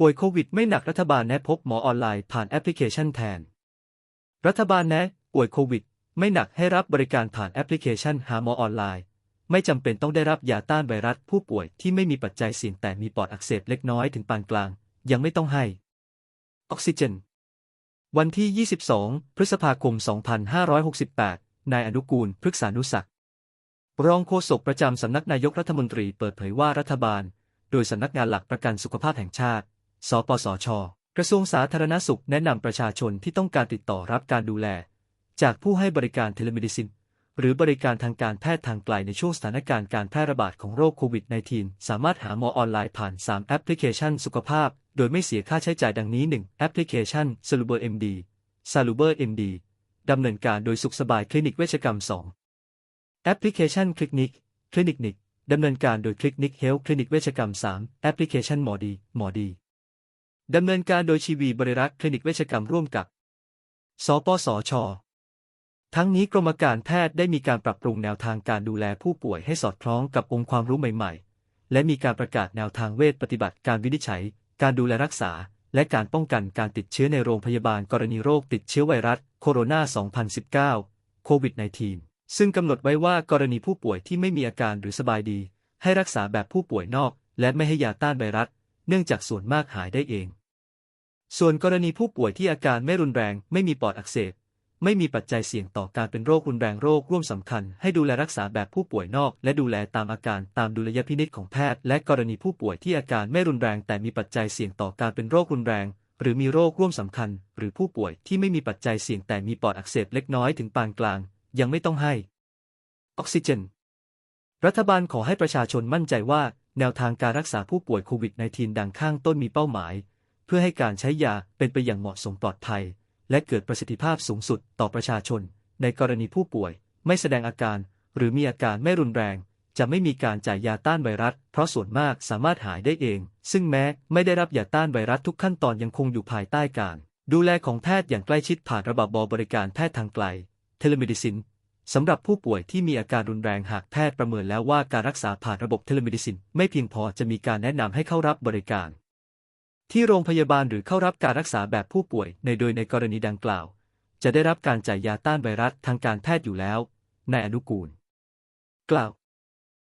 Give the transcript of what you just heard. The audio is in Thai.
ป่วยโควิดไม่หนักรัฐบาลแนะพบหมอออนไลน์ผ่านแอปพลิเคชันแทน รัฐบาลแนะป่วยโควิด ไม่หนักให้รับบริการผ่านแอปพลิเคชันหาหมอออนไลน์ ไม่จำเป็นต้องได้รับยาต้านไวรัสผู้ป่วยที่ไม่มีปัจจัยเสี่ยงแต่มีปอดอักเสบเล็กน้อยถึงปานกลาง ยังไม่ต้องให้ ออกซิเจน วันที่ 22 พฤษภาคม 2568 นายอนุกูล พฤกษานุศักรองโฆษกประจำสำนักนายกรัฐมนตรีเปิดเผยว่ารัฐบาล โดยสำนักงานหลักประกันสุขภาพแห่งชาติ สปสช กระทรวงสาธารณสุขแนะนำประชาชนที่ต้องการติดต่อรับการดูแล จากผู้ให้บริการเทเลเมดิซิน หรือบริการทางการแพทย์ทางไกลในช่วงสถานการณ์การแพร่ระบาดของโรคโควิด -19 สามารถหาหมอออนไลน์ผ่าน 3 แอปพลิเคชันสุขภาพ โดยไม่เสียค่าใช้จ่ายดังนี้ 1. แอปพลิเคชัน Saluber MD Saluber MD ดำเนินการโดยสุขสบายคลินิกเวชกรรม 2 แอปพลิเคชันคลินิกคลินิกนิกดำเนินการโดยคลินิกเฮลคลินิกเวชกรรม 3 แอปพลิเคชันหมอดี หมอดี ดำเนินการโดยชีวีบริรักษ์คลินิกเวชกรรมร่วมกับ สปสช ทั้งนี้กรมการแพทย์ได้มีการปรับปรุงแนวทางการดูแลผู้ป่วยให้สอดคล้องกับองค์ความรู้ใหม่ ๆ และมีการประกาศแนวทางเวชปฏิบัติการวินิจฉัย การดูแลรักษา และการป้องกันการติดเชื้อในโรงพยาบาลกรณีโรคติดเชื้อไวรัสโคโรนา 2019 โควิด -19 ซึ่งกำหนดไว้ว่ากรณีผู้ป่วยที่ไม่มีอาการหรือสบายดี ให้รักษาแบบผู้ป่วยนอก และไม่ให้ยาต้านไวรัส เนื่องจากส่วนมากหายได้เอง ส่วนกรณีผู้ป่วยที่อาการไม่รุนแรง ไม่มีปอดอักเสบ ไม่มีปัจจัยเสี่ยงต่อการเป็นโรครุนแรงโรคร่วมสำคัญ ให้ดูแลรักษาแบบผู้ป่วยนอก และดูแลตามอาการตามดุลยพินิจของแพทย์ และกรณีผู้ป่วยที่อาการไม่รุนแรงแต่มีปัจจัยเสี่ยงต่อการเป็นโรครุนแรง หรือมีโรคร่วมสำคัญ หรือผู้ป่วยที่ไม่มีปัจจัยเสี่ยงแต่มีปอดอักเสบเล็กน้อยถึงปานกลาง ยังไม่ต้องให้ออกซิเจน รัฐบาลขอให้ประชาชนมั่นใจว่า แนวทางการรักษาผู้ป่วยโควิด -19 ดังข้างต้นมีเป้าหมาย เพื่อให้การใช้ยาเป็นไปอย่างเหมาะสมปลอดภัย และเกิดประสิทธิภาพสูงสุดต่อประชาชน ในกรณีผู้ป่วย ไม่แสดงอาการ หรือมีอาการไม่รุนแรง จะไม่มีการจ่ายยาต้านไวรัส เพราะส่วนมากสามารถหายได้เอง ซึ่งแม้ไม่ได้รับยาต้านไวรัสทุกขั้นตอนยังคงอยู่ภายใต้การ ดูแลของแพทย์อย่างใกล้ชิดผ่านระบบบริการแพทย์ทางไกล เทเลเมดิซินสำหรับผู้ป่วยที่มีอาการรุนแรงหากแพทย์ประเมินแล้วว่าการรักษาผ่านระบบเทเลเมดิซิน ไม่เพียงพอจะมีการแนะนำให้เข้ารับบริการ ที่โรงพยาบาลหรือเข้ารับการรักษาแบบผู้ป่วยในโดยในกรณีดังกล่าว จะได้รับการจ่ายยาต้านไวรัสทางการแพทย์อยู่แล้วนายอนุกูล กล่าว